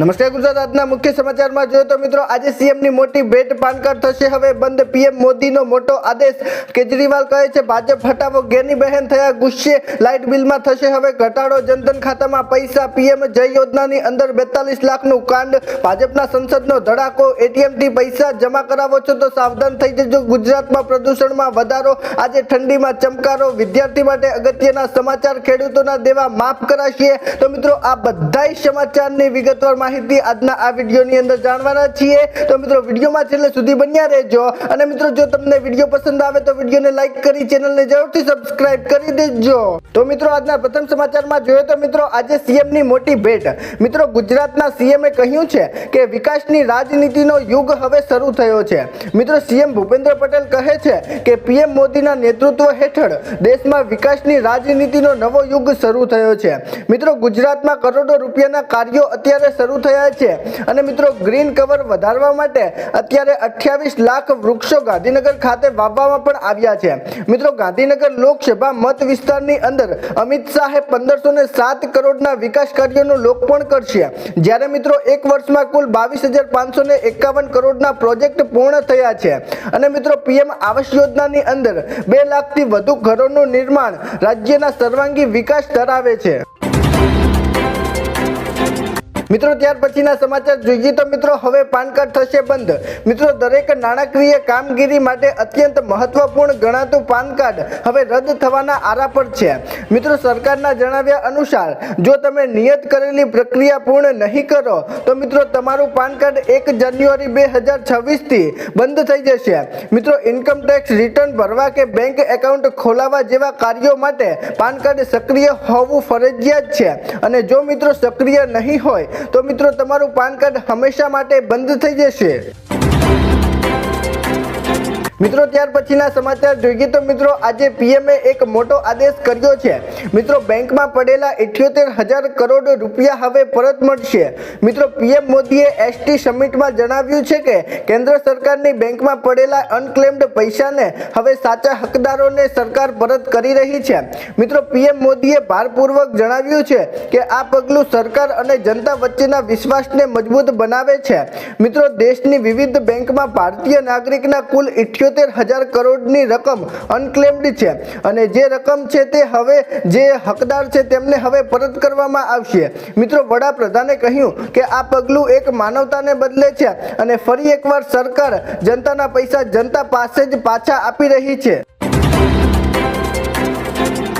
નમસ્કાર, ગુજરાત આજના મુખ્ય સમાચારમાં જોઈએ તો મિત્રો આજે સીએમની મોટી ભેટ પાનકાર્ડ થશે. હવે બંધ પીએમ મોદીનો મોટો આદેશ કેજરીવાલ કહે છે, ભાજપ હટાવો, ગેની બહેન થયા ગુસ્સે, લાઇટ બિલમાં થશે. હવે ઘટાડો જનધન ખાતામાં પૈસા, પીએમ જય યોજનાની અંદર બેતાલીસ લાખનું કાંડ. ભાજપના સંસદનો ધડાકો એટીએમથી પૈસા જમા કરાવો છો તો સાવધાન થઈ જજો. ગુજરાતમાં પ્રદૂષણમાં વધારો, આજે ઠંડીમાં ચમકારો. વિદ્યાર્થી માટે અગત્યના સમાચાર ખેડૂતોના દેવા માફ કરાશે. તો મિત્રો, આ બધાય સમાચારની વિગતવાર માહિતી આજના આ વિડીયોની અંદર જાણવાના છીએ. તો મિત્રો, વિડીયોમાં છેલ્લે સુધી બન્યા રહેજો. અને મિત્રો, જો તમને વીડિયો પસંદ આવે તો વિડીયોને લાઈક કરી, ચેનલને જરૂરથી સબસ્ક્રાઇબ કરી દેજો. તો મિત્રો, આજના પ્રથમ સમાચારમાં જોઈએ તો મિત્રો, આજે સીએમની મોટી ભેટ. મિત્રો, ગુજરાતના સીએમએ કહ્યું છે કે વિકાસની રાજનીતિનો યુગ હવે શરૂ થયો છે. મિત્રો, સીએમ ભૂપેન્દ્ર પટેલ કહે છે કે પીએમ મોદીના નેતૃત્વ હેઠળ દેશમાં વિકાસની રાજનીતિનો નવો યુગ શરૂ થયો છે. મિત્રો, ગુજરાતમાં કરોડો રૂપિયાના કાર્યો અત્યારે શરૂ થયા છે. અને મિત્રો ગ્રીન કવર વધારવા માટે અત્યારે અઠ્યાવીસ લાખ વૃક્ષો ગાંધીનગર ખાતે વાવવામાં પણ આવ્યા છે. મિત્રો, ગાંધીનગર લોકસભા મત વિસ્તારની અંદર અમિત શાહે પંદરસો ને સાત કરોડના વિકાસ કાર્યોનું લોકાર્પણ કરશે. જ્યારે મિત્રો, એક વર્ષમાં કુલ બાવીસ હજાર પાંચસો ને એકાવન કરોડના પ્રોજેક્ટ પૂર્ણ થયા છે. અને મિત્રો, પીએમ આવાસ યોજનાની અંદર બે લાખથી વધુ ઘરોનું નિર્માણ રાજ્યના સર્વાંગી વિકાસ ધરાવે છે. મિત્રો, ત્યાર પછીના સમાચાર જોઈએ તો મિત્રો, હવે પાન કાર્ડ થશે બંધ. મિત્રો, દરેક નાણાકીય કામગીરી માટે અત્યંત મહત્વપૂર્ણ ગણાતું પાન કાર્ડ હવે રદ થવાના આરા પર છે. મિત્રો, સરકારના જણાવ્યા અનુસાર, જો તમે નિયત કરેલી પ્રક્રિયા પૂર્ણ નહીં કરો, તો મિત્રો, તમારું પાન કાર્ડ એક જાન્યુઆરી બે હજાર છવ્વીસથી બંધ થઈ જશે. મિત્રો ઇન્કમ ટેક્સ રિટર્ન ભરવા કે બેંક એકાઉન્ટ ખોલાવવા જેવા કાર્યો માટે પાન કાર્ડ સક્રિય હોવું ફરજિયાત છે. અને જો મિત્રો સક્રિય નહીં હોય તો મિત્રો તમારું પાન કાર્ડ હંમેશા માટે બંધ થઈ જશે. મિત્રો, ત્યાર પછીના સમાચાર જોઈએ તો મિત્રો, આજે પીએમએ એક મોટો આદેશ કર્યો છે. મિત્રો, બેંકમાં પડેલા ઇઠ્યોતેર હજાર કરોડ રૂપિયા હવે પરત મળશે. મિત્રો પીએમ મોદીએ એસટી સમિટમાં જણાવ્યું છે કે, કેન્દ્ર સરકારની બેંકમાં પડેલા અનક્લેમ્ડ પૈસાને હવે સાચા હકદારોને સરકાર પરત કરી રહી છે. મિત્રો પીએમ મોદીએ ભારપૂર્વક જણાવ્યું છે કે, આ પગલું સરકાર અને જનતા વચ્ચેના વિશ્વાસને મજબૂત બનાવે છે. મિત્રો, દેશની વિવિધ બેંકમાં ભારતીય નાગરિકના કુલ ઇઠ્યોતેર હજાર કરોડની રકમ અનક્લેમ્ડ છે. અને જે રકમ છે તે હવે જે હકદાર છે તેમને હવે પરત કરવામાં આવશે. મિત્રો, વડાપ્રધાને કહ્યું કે આ પગલું એક માનવતાને બદલે છે અને ફરી એકવાર સરકાર જનતાના પૈસા જનતા પાસે જ પાછા આપી રહી છે.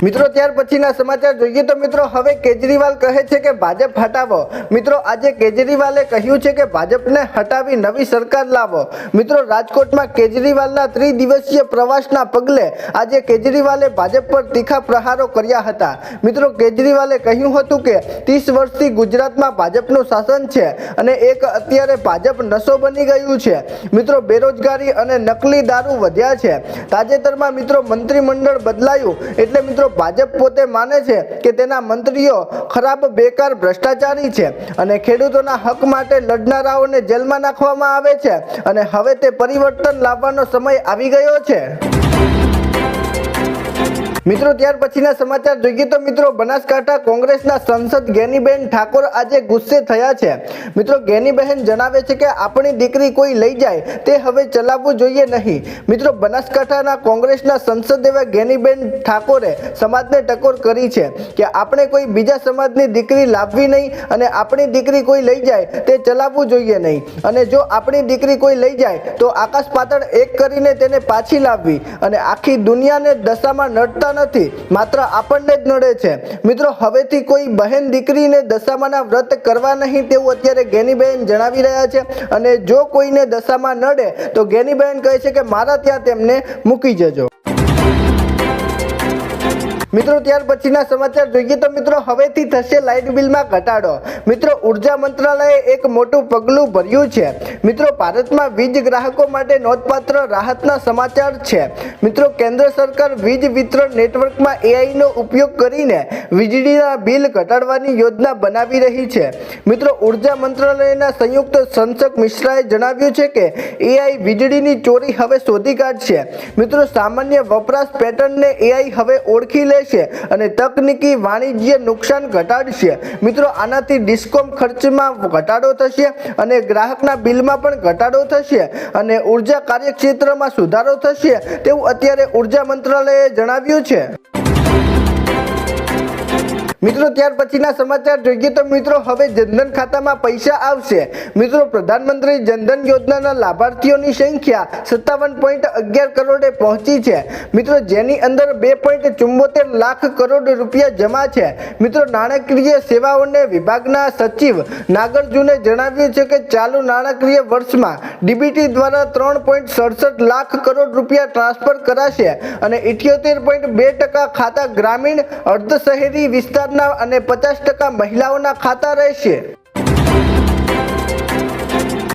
મિત્રો, ત્યાર પછીના સમાચાર જોઈએ તો મિત્રો, હવે કેજરીવાલ કહે છે કે ભાજપ હટાવો. મિત્રો, આજે કેજરીવાલે કહ્યું છે કે ભાજપને હટાવી નવી સરકાર લાવો. મિત્રો, રાજકોટમાં કેજરીવાલના ત્રિદિવસીય પ્રવાસના પગલે આજે કેજરીવાલે ભાજપ પર તીખા પ્રહારો કર્યા હતા. મિત્રો, કેજરીવાલે કહ્યું હતું કે ત્રીસ વર્ષથી ગુજરાતમાં ભાજપનું શાસન છે અને એક અત્યારે ભાજપ નશો બની ગયું છે. મિત્રો, બેરોજગારી અને નકલી દારૂ વધ્યા છે. તાજેતરમાં મિત્રો, મંત્રીમંડળ બદલાયું. એટલે મિત્રો ભાજપ પોતે માને છે કે તેના મંત્રીઓ ખરાબ, બેકાર, ભ્રષ્ટાચારી છે અને ખેડૂતોના હક માટે લડનારાઓને જેલમાં નાખવામાં આવે છે અને હવે તે પરિવર્તન લાવવાનો સમય આવી ગયો છે. મિત્રો, ત્યાર પછીના સમાચાર જોઈએ તો મિત્રો, બનાસકાંઠા કોંગ્રેસના સંસદ ગેનીબેન ઠાકોર આજે ગુસ્સે થયા છે. મિત્રો ગેનીબહેન જણાવે છે કે આપણી દીકરી કોઈ લઈ જાય, તે હવે ચલાવવું જોઈએ નહીં. મિત્રો, બનાસકાંઠાના કોંગ્રેસના સંસદ એવા ગેનીબેન ઠાકોરે સમાજને ટકોર કરી છે કે આપણે કોઈ બીજા સમાજની દીકરી લાવવી નહીં અને આપણી દીકરી કોઈ લઈ જાય, તે ચલાવવું જોઈએ નહીં. અને જો આપણી દીકરી કોઈ લઈ જાય, તો આકાશ પાતળ એક કરીને તેને પાછી લાવવી અને આખી દુનિયાને દશામાં નડતા નથી, માત્ર આપણને જ નડે છે. મિત્રો, હવેથી કોઈ બહેન દીકરીને દશામાના વ્રત કરવા નહીં તેવું અત્યારે ગેનીબહેન જણાવી રહ્યા છે અને જો કોઈને દશામાં નડે, તો ગેનીબહેન કહે છે કે મારા ત્યાં તેમને મૂકી જજો. મિત્રો, ત્યાર પછીના સમાચાર જોઈએ તો મિત્રો, હવેથી થશે લાઇટ બિલમાં ઘટાડો. મિત્રો, ઊર્જા મંત્રાલયે એક મોટું પગલું ભર્યું છે. મિત્રો, ભારતમાં વીજ ગ્રાહકો માટે નોંધપાત્ર રાહતના સમાચાર છે. મિત્રો, કેન્દ્ર સરકાર વીજ વિતરણ નેટવર્કમાં એઆઈનો ઉપયોગ કરીને વીજળીના બિલ ઘટાડવાની યોજના બનાવી રહી છે. મિત્રો, ઊર્જા મંત્રાલયના સંયુક્ત સંસક મિશ્રાએ જણાવ્યું છે કે એઆઈ વીજળીની ચોરી હવે શોધી કાઢશે. મિત્રો, સામાન્ય વપરાશ પેટર્નને એઆઈ હવે ઓળખી લે લેશે અને તકનીકી વાણિજ્ય નુકસાન ઘટાડશે. મિત્રો, આનાથી ડિસ્કોમ ખર્ચમાં ઘટાડો થશે અને ગ્રાહકના બિલમાં પણ ઘટાડો થશે અને ઊર્જા કાર્યક્ષેત્રમાં સુધારો થશે તેવું અત્યારે ઊર્જા મંત્રાલયે જણાવ્યું છે. મિત્રો, ત્યાર પછીના સમાચાર જોઈએ તો મિત્રો, હવે જનધન ખાતામાં પૈસા આવશે. મિત્રો, પ્રધાનમંત્રી જનધન યોજનાના લાભાર્થીઓની સંખ્યા સત્તાવન પોઈન્ટ અગિયાર કરોડે પહોંચી છે. મિત્રો, જેની અંદર બે પોઈન્ટ ચુમ્મોતેર લાખ કરોડ રૂપિયા જમા છે. મિત્રો, નાણાકીય સેવાઓને વિભાગના સચિવ નાગાર્જુને જણાવ્યું છે કે ચાલુ નાણાકીય વર્ષમાં ડીબીટી દ્વારા ત્રણ પોઈન્ટ સડસઠ લાખ કરોડ રૂપિયા ટ્રાન્સફર કરાશે અને ઇઠ્યોતેર પોઈન્ટ બે ટકા ખાતા ગ્રામીણ અર્ધ શહેરી વિસ્તારના અને પચાસ ટકા મહિલાઓના ખાતા રહેશે.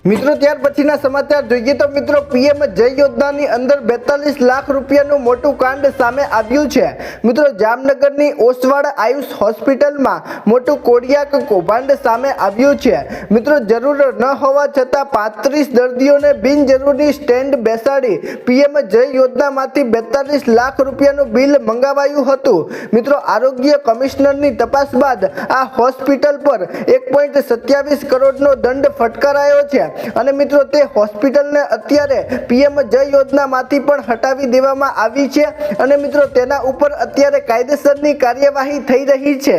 મિત્રો, ત્યાર પછીના સમાચાર જોઈએ તો મિત્રો, પીએમ જય યોજનાની અંદર બેતાલીસ લાખ રૂપિયાનું મોટું કાંડ સામે આવ્યું છે. મિત્રો, જામનગરની ઓસવાડ આયુષ હોસ્પિટલમાં મોટું કોડિયાક કૌભાંડ સામે આવ્યું છે. મિત્રો, જરૂર ન હોવા છતાં પાંત્રીસ દર્દીઓને બિનજરૂરી સ્ટેન્ડ બેસાડી પીએમ જય યોજનામાંથી બેતાલીસ લાખ રૂપિયાનું બિલ મંગાવાયું હતું. મિત્રો, આરોગ્ય કમિશનરની તપાસ બાદ આ હોસ્પિટલ પર એક પોઈન્ટ સત્યાવીસ કરોડનો દંડ ફટકારાયો છે. અને મિત્રો, તે હોસ્પિટલને અત્યારે પીએમ જય યોજનામાંથી પણ હટાવી દેવામાં આવી છે. અને મિત્રો, તેના ઉપર અત્યારે કાયદેસરની કાર્યવાહી થઈ રહી છે.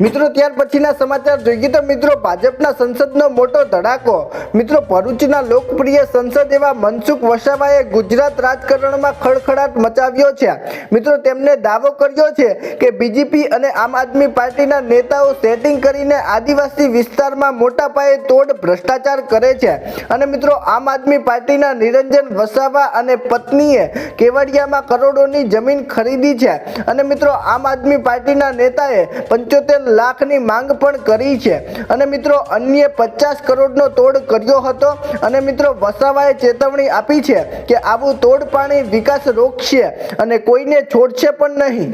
મિત્રો, ત્યાર પછીના સમાચાર જોઈએ તો મિત્રો, ભાજપના સંસદનો મોટો ધડાકો. મિત્રો, ભરૂચના લોકપ્રિય સંસદ એવા મનસુખ વસાવાએ ગુજરાત રાજકારણમાં ખળખળાટ મચાવ્યો છે. મિત્રો, તેમણે દાવો કર્યો છે કે બીજેપી અને આમ આદમી પાર્ટીના નેતાઓ સેટિંગ કરીને આદિવાસી વિસ્તારમાં મોટા પાયે તોડ ભ્રષ્ટાચાર કરે છે. અને મિત્રો, આમ આદમી પાર્ટીના નિરંજન વસાવા અને પત્નીએ કેવડિયામાં કરોડોની જમીન ખરીદી છે. અને મિત્રો, આમ આદમી પાર્ટીના નેતાએ પંચોતેર લાખની માંગ પણ કરી છે. અને મિત્રો, અન્ય પચાસ કરોડનો તોડ કર્યો હતો. અને મિત્રો, વસાવાએ ચેતવણી આપી છે કે આવું તોડ પાણી વિકાસ રોકશે અને કોઈને છોડશે પણ નહીં.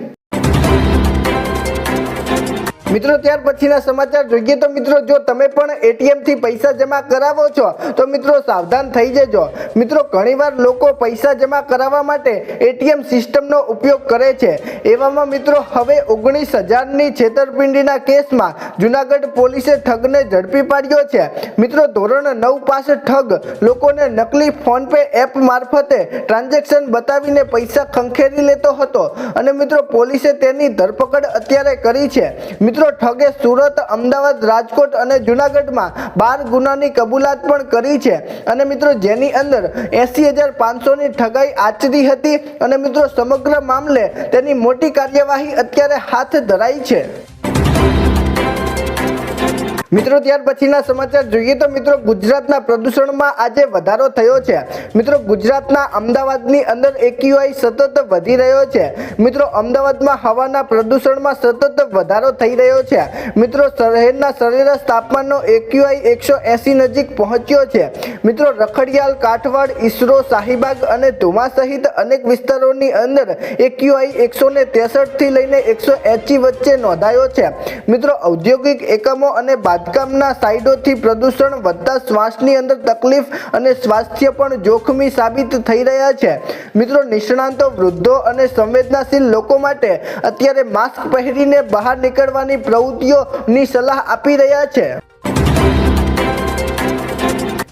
મિત્રો, ત્યાર પછીના સમાચાર જોઈએ તો મિત્રો, જો તમે પણ એટીએમથી પૈસા જમા કરાવો છો, તો મિત્રો સાવધાન થઈ જજો. મિત્રો, ઘણીવાર લોકો પૈસા જમા કરાવવા માટે એટીએમ સિસ્ટમનો ઉપયોગ કરે છે. એવામાં મિત્રો, હવે ઓગણીસ હજારની છેતરપિંડીના કેસમાં જુનાગઢ પોલીસે ઠગને ઝડપી પાડ્યો છે. મિત્રો, ધોરણ નવ પાસે ઠગ લોકોને નકલી ફોનપે એપ મારફતે ટ્રાન્ઝેક્શન બતાવીને પૈસા ખંખેરી લેતો હતો. અને મિત્રો, પોલીસે તેની ધરપકડ અત્યારે કરી છે. મિત્રો ઠગે સુરત, અમદાવાદ, રાજકોટ અને જુનાગઢમાં બાર ગુનાની કબૂલાત પણ કરી છે. અને મિત્રો, જેની અંદર એસી હજાર પાંચસોની ઠગાઈ આચરી હતી અને મિત્રો, સમગ્ર મામલે તેની મોટી કાર્યવાહી અત્યારે હાથ ધરાઈ છે. મિત્રો, ત્યાર પછીના સમાચાર જોઈએ તો મિત્રો, ગુજરાતના પ્રદૂષણમાં આજે વધારો થયો છે. મિત્રો, ગુજરાતના અમદાવાદની અંદર એક્યુઆઈ સતત વધી રહ્યો છે. મિત્રો, અમદાવાદમાં હવાના પ્રદૂષણમાં સતત વધારો થઈ રહ્યો છે. મિત્રો, શહેરના સરેરાશ તાપમાનનો એક્યુઆઈ એકસો એંસી નજીક પહોંચ્યો છે. મિત્રો, રખડિયાલ, કાઠવાડ, ઈસરો, શાહીબાગ અને ધુમા સહિત અનેક વિસ્તારોની અંદર એક્યુઆઈ એકસો ને થી લઈને એકસો એંસી વચ્ચે નોંધાયો છે. મિત્રો, ઔદ્યોગિક એકમો અને બાંધકામના સાઇડોથી પ્રદૂષણ વધતા શ્વાસની અંદર તકલીફ અને સ્વાસ્થ્ય પણ જોખમી સાબિત થઈ રહ્યા છે. મિત્રો, નિષ્ણાંતો, વૃદ્ધો અને સંવેદનાશીલ લોકો માટે અત્યારે માસ્ક પહેરીને બહાર નીકળવાની પ્રવૃત્તિઓની સલાહ આપી રહ્યા છે.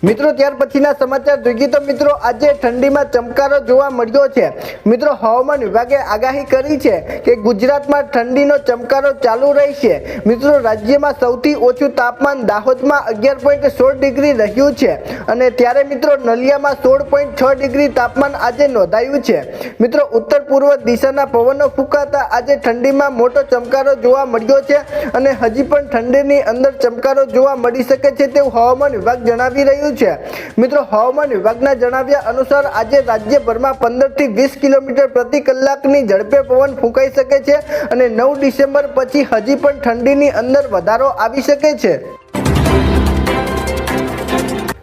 મિત્રો, ત્યાર પછીના સમાચાર જોઈએ તો મિત્રો, આજે ઠંડીમાં ચમકારો જોવા મળ્યો છે. મિત્રો, હવામાન વિભાગે આગાહી કરી છે કે ગુજરાતમાં ઠંડીનો ચમકારો ચાલુ રહેશે. મિત્રો, રાજ્યમાં સૌથી ઓછું તાપમાન દાહોદમાં અગિયાર પોઈન્ટ સોળ ડિગ્રી રહ્યું છે અને ત્યારે મિત્રો, નલિયામાં સોળ પોઈન્ટ છ ડિગ્રી તાપમાન આજે નોંધાયું છે. મિત્રો, ઉત્તર પૂર્વ દિશાના પવનો ફૂંકાતા આજે ઠંડીમાં મોટો ચમકારો જોવા મળ્યો છે અને હજી પણ ઠંડીની અંદર ચમકારો જોવા મળી શકે છે તેવું હવામાન વિભાગ જણાવી રહ્યું છે. મિત્રો, હવામાન વિભાગના જણાવ્યા અનુસાર આજે રાજ્યભરમાં પંદરથી વીસ કિલોમીટર પ્રતિ કલાકની ઝડપે પવન ફૂંકાઈ શકે છે અને નવ ડિસેમ્બર પછી હજી પણ ઠંડીની અંદર વધારો આવી શકે છે.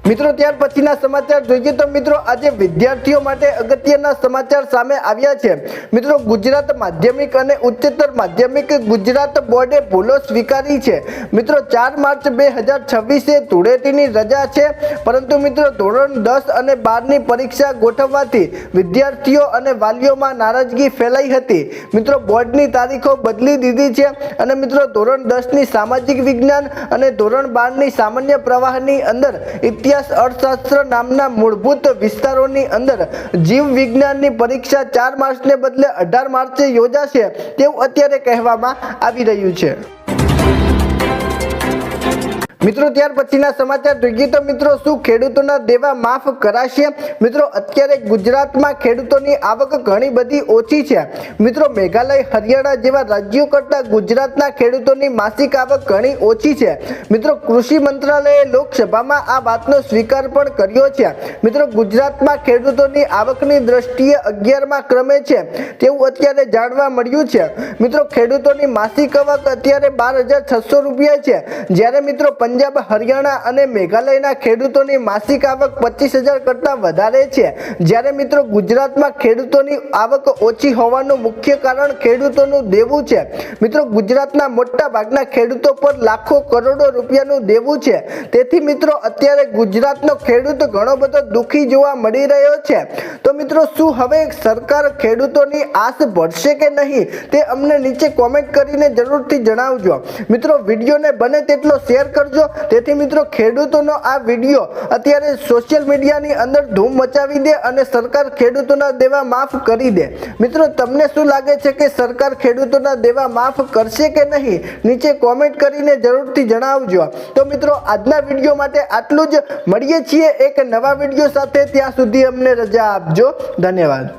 મિત્રો, ત્યાર પછીના સમાચાર જોઈએ તો મિત્રો, આજે વિદ્યાર્થીઓ માટે અગત્યના સમાચાર સામે આવ્યા છે. મિત્રો, ગુજરાત માધ્યમિક અને ઉચ્ચતર માધ્યમિક ગુજરાત બોર્ડે ભૂલો સ્વીકારી છે. મિત્રો, ચાર માર્ચ બે હજાર છવ્વીસે ધૂળેટીની રજા છે. પરંતુ મિત્રો, ધોરણ દસ અને બારની પરીક્ષા ગોઠવવાથી વિદ્યાર્થીઓ અને વાલીઓમાં નારાજગી ફેલાઈ હતી. મિત્રો, બોર્ડની તારીખો બદલી દીધી છે અને મિત્રો, ધોરણ દસની સામાજિક વિજ્ઞાન અને ધોરણ બારની સામાન્ય પ્રવાહની અંદર ઇતિહાસ અર્થશાસ્ત્ર નામના મૂળભૂત વિસ્તારોની અંદર જીવ વિજ્ઞાનની પરીક્ષા ચાર માર્ચને બદલે અઢાર માર્ચે યોજાશે તેવું અત્યારે કહેવામાં આવી રહ્યું છે. મિત્રો, ત્યાર પછીના સમાચાર જોઈએ તો મિત્રો, શું ખેડૂતોના દેવા માફ કરાશે? મિત્રો, અત્યારે ગુજરાતમાં ખેડૂતોની આવક ઘણી બધી ઓછી છે. મિત્રો, મેઘાલય, હરિયાણા જેવા રાજ્યો કરતાં ગુજરાતના ખેડૂતોની માસિક આવક ઘણી ઓછી છે. મિત્રો, કૃષિ મંત્રાલયે લોકસભામાં આ વાતનો સ્વીકાર પણ કર્યો છે. મિત્રો, ગુજરાતમાં ખેડૂતોની આવકની દ્રષ્ટિએ અગિયારમાં ક્રમે છે. તેવું અત્યારે જાણવા મળ્યું છે. મિત્રો, ખેડૂતોની માસિક આવક અત્યારે બાર હજાર છસો રૂપિયા છે. જ્યારે મિત્રો પંજાબ, હરિયાણા અને મેઘાલયના ખેડૂતોની માસિક આવક પચીસ હજાર કરતાં વધારે છે. જ્યારે મિત્રો ગુજરાતમાં ખેડૂતોની આવક ઓછી હોવાનું મુખ્ય કારણ ખેડૂતોનું દેવું છે. મિત્રો ગુજરાતના મોટા ભાગના ખેડૂતો પર લાખો કરોડો રૂપિયાનું દેવું છે. તેથી મિત્રો અત્યારે ગુજરાતનો ખેડૂત ઘણો બધો દુઃખી જોવા મળી રહ્યો છે. તો મિત્રો શું હવે સરકાર ખેડૂતોની આસ ભરશે કે નહીં તે અમને નીચે કોમેન્ટ કરીને જરૂરથી જણાવજો. મિત્રો વિડીયોને બને તેટલો શેર કરજો તેથી મિત્રો, ખેડૂતોનો આ વીડિયો અત્યારે સોશિયલ મીડિયાની અંદર ધૂમ મચાવી દે અને સરકાર ખેડૂતોના દેવા માફ કરી દે. મિત્રો, તમને શું લાગે છે કે સરકાર ખેડૂતોના દેવા માફ કરશે કે નહીં? નીચે કોમેન્ટ કરીને જરૂરથી જણાવજો. તો મિત્રો, આજના વીડિયો માટે આટલું જ. મળીએ છીએ એક નવા વીડિયો સાથે. ત્યાં સુધી અમને રજા આપજો. ધન્યવાદ.